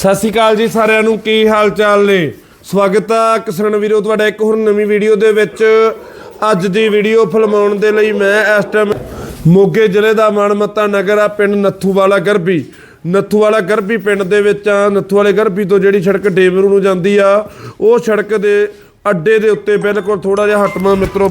ਸਤਿ ਸ਼੍ਰੀ ਅਕਾਲ ਜੀ ਸਾਰਿਆਂ ਨੂੰ, ਕੀ ਹਾਲ ਚਾਲ ਨੇ? ਸਵਾਗਤ ਆ ਕਿਸਰਨ ਵੀਰੋ, ਤੁਹਾਡਾ ਇੱਕ ਹੋਰ ਨਵੀਂ ਵੀਡੀਓ ਦੇ ਵਿੱਚ। ਅੱਜ ਦੀ ਵੀਡੀਓ ਫਿਲਮਾਉਣ ਦੇ ਲਈ ਮੈਂ ਇਸ ਟਾਈਮ ਮੋਗੇ ਜ਼ਿਲ੍ਹੇ ਦਾ ਮਾਨਮੱਤਾ ਨਗਰ ਆ, ਪਿੰਡ ਨੱਥੂ ਵਾਲਾ ਗਰਬੀ। ਨੱਥੂ ਵਾਲਾ ਗਰਬੀ ਪਿੰਡ ਦੇ ਵਿੱਚ ਆ ਨੱਥੂ ਵਾਲੇ ਗਰਬੀ ਤੋਂ ਜਿਹੜੀ ਸੜਕ ਡੇਮਰੂ ਨੂੰ ਜਾਂਦੀ ਆ, ਉਹ ਸੜਕ ਦੇ ਅੱਡੇ ਦੇ ਉੱਤੇ ਬਿਲਕੁਲ ਥੋੜਾ ਜਿਹਾ ਹਟਵਾ ਮਿੱਤਰੋ।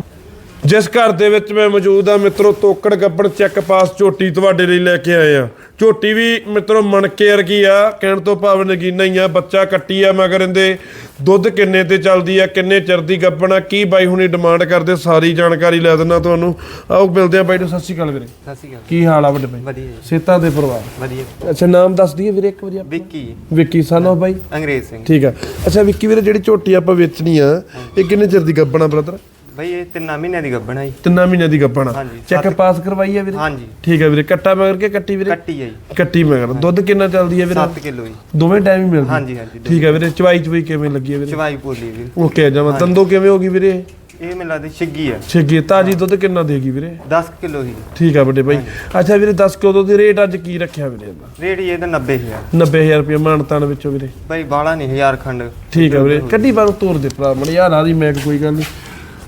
ਜਿਸ ਘਰ ਦੇ ਵਿੱਚ ਮੈਂ ਮੌਜੂਦ ਆ ਮਿੱਤਰੋ ਤੋਕੜ ਗੱਬੜ ਚੈੱਕ ਪਾਸ ਝੋਟੀ ਤੁਹਾਡੇ ਲਈ ਲੈ ਕੇ ਆਏ ਆ ਝੋਟੀ ਵੀ ਮਿੱਤਰੋ ਮਣਕੇ ਵਰਗੀ ਆ ਕਹਿਣ ਤੋਂ ਭਾਵ ਨਗੀਨਾ ਹੀ ਆ ਬੱਚਾ ਕੱਟੀ ਆ ਮਗਰ ਇਹਦੇ ਦੁੱਧ ਕਿੰਨੇ ਤੇ ਚੱਲਦੀ ਆ ਕਿੰਨੇ ਚਿਰ ਦੀ ਗੱਬਣ ਕੀ ਬਾਈ ਹੁਣੀ ਡਿਮਾਂਡ ਕਰਦੇ ਸਾਰੀ ਜਾਣਕਾਰੀ ਲੈ ਦਿੰਦਾ ਤੁਹਾਨੂੰ। ਆਓ ਮਿਲਦੇ ਆ ਬਾਈ ਨੂੰ ਸਤਿ ਸ਼੍ਰੀ ਅਕਾਲ ਵੀਰੇ। ਸਤਿ ਸ਼੍ਰੀ ਅਕਾਲ। ਕੀ ਹਾਲ ਆ ਵੱਡੇ ਬਾਈ? ਵਧੀਆ ਸੇਤਾ ਦੇ ਪਰਿਵਾਰ? ਵਧੀਆ। ਅੱਛਾ ਨਾਮ ਦੱਸ ਦਈਏ ਵੀਰੇ ਇੱਕ ਵਾਰੀ ਆਪਾਂ। ਵਿੱਕੀ। ਵਿੱਕੀ ਸਾਨੋ ਬਾਈ? ਅੰਗਰੇਜ਼ ਸਿੰਘ। ਠੀਕ ਆ। ਅੱਛਾ ਵਿੱਕੀ ਵੀਰੇ ਜਿਹੜੀ ਝੋਟੀ ਆਪਾਂ ਵੇਚਣੀ ਆ ਇਹ ਕਿੰਨੇ ਚਿਰ ਦੀ ਗੱਬਣ ਬ੍ਰਦਰ ਬਈ ਇਹ ਤਿੰਨਾਂ ਮਹੀਨਿਆਂ ਦੀ ਗੱਭਣ ਆ ਜੀ। ਤਿੰਨਾਂ ਮਹੀਨਿਆਂ ਦੀ ਗੱਬਣ ਆ। ਹਾਂਜੀ, ਚੈੱਕ ਪਾਸ ਕਰਵਾਈ ਆ ਵੀਰੇ? ਹਾਂਜੀ। ਠੀਕ ਹੈ ਵੀਰੇ। ਕੱਟਾ ਮਗਰ ਕੇ ਕੱਟੀ ਵੀਰੇ? ਕੱਟੀ ਆ ਜੀ। ਕੱਟੀ ਮਗਰ। ਦੁੱਧ ਕਿੰਨਾ ਚੱਲਦੀ ਹੈ ਵੀਰੇ? 7 ਕਿਲੋ ਜੀ। ਦੋਵੇਂ ਟਾਈਮ ਹੀ ਮਿਲਦੀ ਹਾਂਜੀ ਹਾਂਜੀ ਠੀਕ ਹੈ ਵੀਰੇ। ਚਵਾਈ ਚਵਾਈ ਕਿਵੇਂ ਲੱਗੀ ਹੈ ਵੀਰੇ? ਚਵਾਈ ਪੋਲੀ ਵੀਰ। ਓਕੇ ਜਮਾ ਤੰਦੋ ਕਿਵੇਂ ਹੋਗੀ ਵੀਰੇ? ਇਹ ਮੈਨੂੰ ਲੱਗਦਾ ਛਿੱਗੀ ਆ। ਛੇਗੀ ਤਾਜੀ ਦੁੱਧ ਕਿੰਨਾ ਦੇਗੀ ਵੀਰੇ? 10 ਕਿਲੋ ਹੀ ਠੀਕ ਆ ਵੱਡੇ ਭਾਈ ਅੱਛਾ ਵੀਰੇ 10 ਕਿਲੋ ਦੀ ਰੇਟ ਅੱਜ ਕੀ ਰੱਖਿਆ ਵੀਰੇ ਇਹਦਾ? ਰੇਟ ਜੀ ਇਹਦਾ 90000 90000 ਰੁਪਏ ਮਾਨਤਾਨ ਵਿੱਚੋਂ ਵੀਰੇ। ਬਈ ਬਾਲਾ ਨਹੀਂ ਹਜ਼ਾਰ ਖੰਡ। ਠੀਕ ਆ ਵੀਰੇ। ਕੱਢੀ ਬਾਰੂ ਤੋਰ ਦੇ ਭਰਾ। ਮਣ ਯਾਰ ਆ ਦੀ ਮੈਂ ਕੋਈ ਗੱਲ ਨਹੀਂ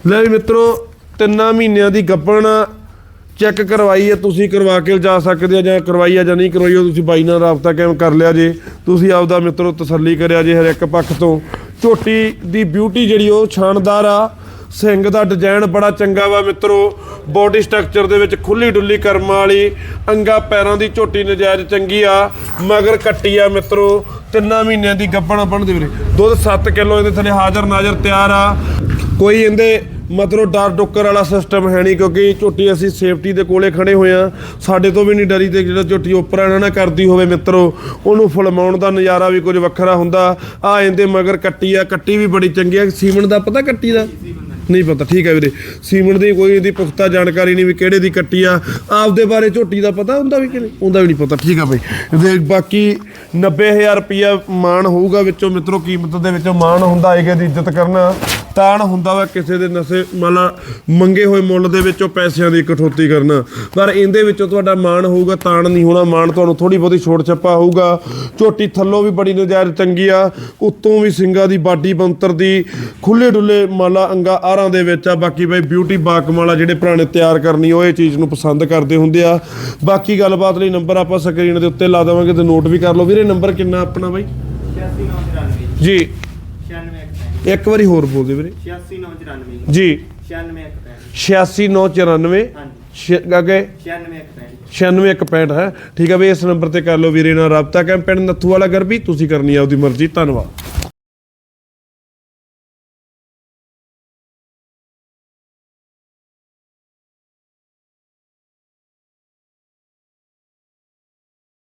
ਲੈ ਵੀ ਮਿੱਤਰੋ, ਤਿੰਨਾਂ ਮਹੀਨਿਆਂ ਦੀ ਗੱਪਣ ਚੈੱਕ ਕਰਵਾਈ ਹੈ, ਤੁਸੀਂ ਕਰਵਾ ਕੇ ਜਾ ਸਕਦੇ ਆ ਜਾਂ ਕਰਵਾਈ ਆ ਜਾਂ ਨਹੀਂ ਕਰਵਾਈ, ਉਹ ਤੁਸੀਂ ਬਾਈ ਨਾਲ ਰਾਬਤਾ ਕਾਇਮ ਕਰ ਲਿਆ ਜੇ। ਤੁਸੀਂ ਆਪਦਾ ਮਿੱਤਰੋ ਤਸੱਲੀ ਕਰਿਆ ਜੇ ਹਰ ਇੱਕ ਪੱਖ ਤੋਂ। ਝੋਟੀ ਦੀ ਬਿਊਟੀ ਜਿਹੜੀ ਉਹ ਸ਼ਾਨਦਾਰ ਆ। ਸਿੰਘ ਦਾ ਡਿਜ਼ਾਈਨ ਬੜਾ ਚੰਗਾ ਵਾ ਮਿੱਤਰੋ। ਬੋਡੀ ਸਟਰਕਚਰ ਦੇ ਵਿੱਚ ਖੁੱਲੀ ਡੁੱਲੀ ਕਰਮ ਵਾਲੀ, ਅੰਗਾ ਪੈਰਾਂ ਦੀ ਝੋਟੀ ਨਜਾਇਜ਼ ਚੰਗੀ ਆ। ਮਗਰ ਕੱਟੀ ਆ ਮਿੱਤਰੋ, ਤਿੰਨਾਂ ਮਹੀਨਿਆਂ ਦੀ ਗੱਬਣ ਬਣਦੀ ਵੀਰੇ। ਦੁੱਧ 7 ਕਿਲੋ ਇਹਦੇ ਥੱਲੇ ਹਾਜ਼ਰ ਨਾਜ਼ਰ ਤਿਆਰ ਆ। ਕੋਈ ਇਹਦੇ ਮਤਲਬ ਡਰ ਡੁੱਕਰ ਵਾਲਾ ਸਿਸਟਮ ਹੈ ਨਹੀਂ ਕਿਉਂਕਿ ਝੋਟੀ ਅਸੀਂ ਸੇਫਟੀ ਦੇ ਕੋਲੇ ਖੜੇ ਹੋਏ ਆ ਸਾਡੇ ਤੋਂ ਵੀ ਨਹੀਂ ਡਰੀ ਤੇ ਜਿਹੜਾ ਝੋਟੀ ਉੱਪਰ ਨਾ ਨਾ ਕਰਦੀ ਹੋਵੇ ਮਿੱਤਰੋ, ਉਹਨੂੰ ਫਲਮਾਉਣ ਦਾ ਨਜ਼ਾਰਾ ਵੀ ਕੁਝ ਵੱਖਰਾ ਹੁੰਦਾ। ਆ ਇਹਦੇ ਮਗਰ ਕੱਟੀ ਆ, ਕੱਟੀ ਵੀ ਬੜੀ ਚੰਗੀ ਆ। ਸੀਮਨ ਦਾ ਪਤਾ ਕੱਟੀ ਦਾ? ਨਹੀਂ ਪਤਾ, ਠੀਕ ਹੈ ਵੀਰੇ। ਸੀਮਨ ਦੀ ਕੋਈ ਇਹਦੀ ਪੁਖਤਾ ਜਾਣਕਾਰੀ ਨਹੀਂ ਵੀ ਕਿਹੜੇ ਦੀ ਕੱਟੀ ਆ। ਆਪਦੇ ਬਾਰੇ ਝੋਟੀ ਦਾ ਪਤਾ ਹੁੰਦਾ ਵੀ ਕਿ ਨਹੀਂ ਹੁੰਦਾ ਵੀ ਨਹੀਂ ਪਤਾ, ਠੀਕ ਆ ਬਈ। ਤੇ ਬਾਕੀ 90000 ਰੁਪਿਆ ਮਾਣ ਹੋਊਗਾ ਵਿੱਚੋਂ, ਮਿੱਤਰੋ, ਕੀਮਤ ਦੇ ਵਿੱਚੋਂ ਮਾਣ ਹੁੰਦਾ ਹੈਗਾ ਦੀ ਇੱਜ਼ਤ ਕਰਨਾ। ਤਾਣ ਹੁੰਦਾ ਵਾ ਕਿਸੇ ਦੇ ਨਸੇ ਮਾਲਾ ਮੰਗੇ ਹੋਏ ਮੁੱਲ ਦੇ ਵਿੱਚੋਂ ਪੈਸਿਆਂ ਦੀ ਕਠੌਤੀ ਕਰਨਾ। ਪਰ ਇਹਦੇ ਵਿੱਚੋਂ ਤੁਹਾਡਾ ਮਾਣ ਹੋਊਗਾ ਤਾਣ ਨਹੀਂ ਹੋਣਾ ਮਾਣ ਤੁਹਾਨੂੰ ਥੋੜੀ ਬਹੁਤੀ ਛੋਟ ਛੱਪਾ ਹੋਊਗਾ। ਝੋਟੀ ਥੱਲੋਂ ਵੀ ਬੜੀ ਨਜ਼ਾਇਰ ਚੰਗੀ ਆ ਉੱਤੋਂ ਵੀ ਸਿੰਗਾ ਦੀ ਬਾਡੀ ਬੰਤਰ ਦੀ ਖੁੱਲੇ ਡੁੱਲੇ ਮਾਲਾ ਅੰਗਾ ਆਰਾਂ ਦੇ ਵਿੱਚ ਆ। ਬਾਕੀ ਬਈ ਬਿਊਟੀ ਬਾਕਮਾਲਾ ਜਿਹੜੇ ਪੁਰਾਣੇ ਤਿਆਰ ਕਰਨੀ ਉਹ ਇਹ ਚੀਜ਼ ਨੂੰ ਪਸੰਦ ਕਰਦੇ ਹੁੰਦੇ ਆ। ਬਾਕੀ ਗੱਲਬਾਤ ਲਈ ਨੰਬਰ ਆਪਾਂ ਸਕਰੀਨ ਦੇ ਉੱਤੇ ਲਾ ਦੇਵਾਂਗੇ ਤੇ ਨੋਟ ਵੀ ਕਰ ਲਓ। ਵੀਰੇ ਨੰਬਰ ਕਿੰਨਾ ਆਪਣਾ ਬਾਈ? 86994 ਜੀ। 96 ਇੱਕ ਵਾਰੀ ਹੋਰ ਬੋਲ ਦੇ ਵੀਰੇ। 86994 ਜੀ। 96 86994 ਹਾਂਜੀ। ਅੱਗੇ? 96 9665 ਹੈ। ਠੀਕ ਹੈ ਵੀ ਇਸ ਨੰਬਰ ਤੇ ਕਰ ਲਓ ਵੀਰੇ ਨਾਲ ਰਾਬਤਾ ਕੈਂਪ ਪਿੰਡ ਨੱਥੂ ਵਾਲਾ ਗਰਬੀ। ਤੁਸੀਂ ਕਰਨੀ ਆ ਉਹਦੀ ਮਰਜ਼ੀ। ਧੰਨਵਾਦ।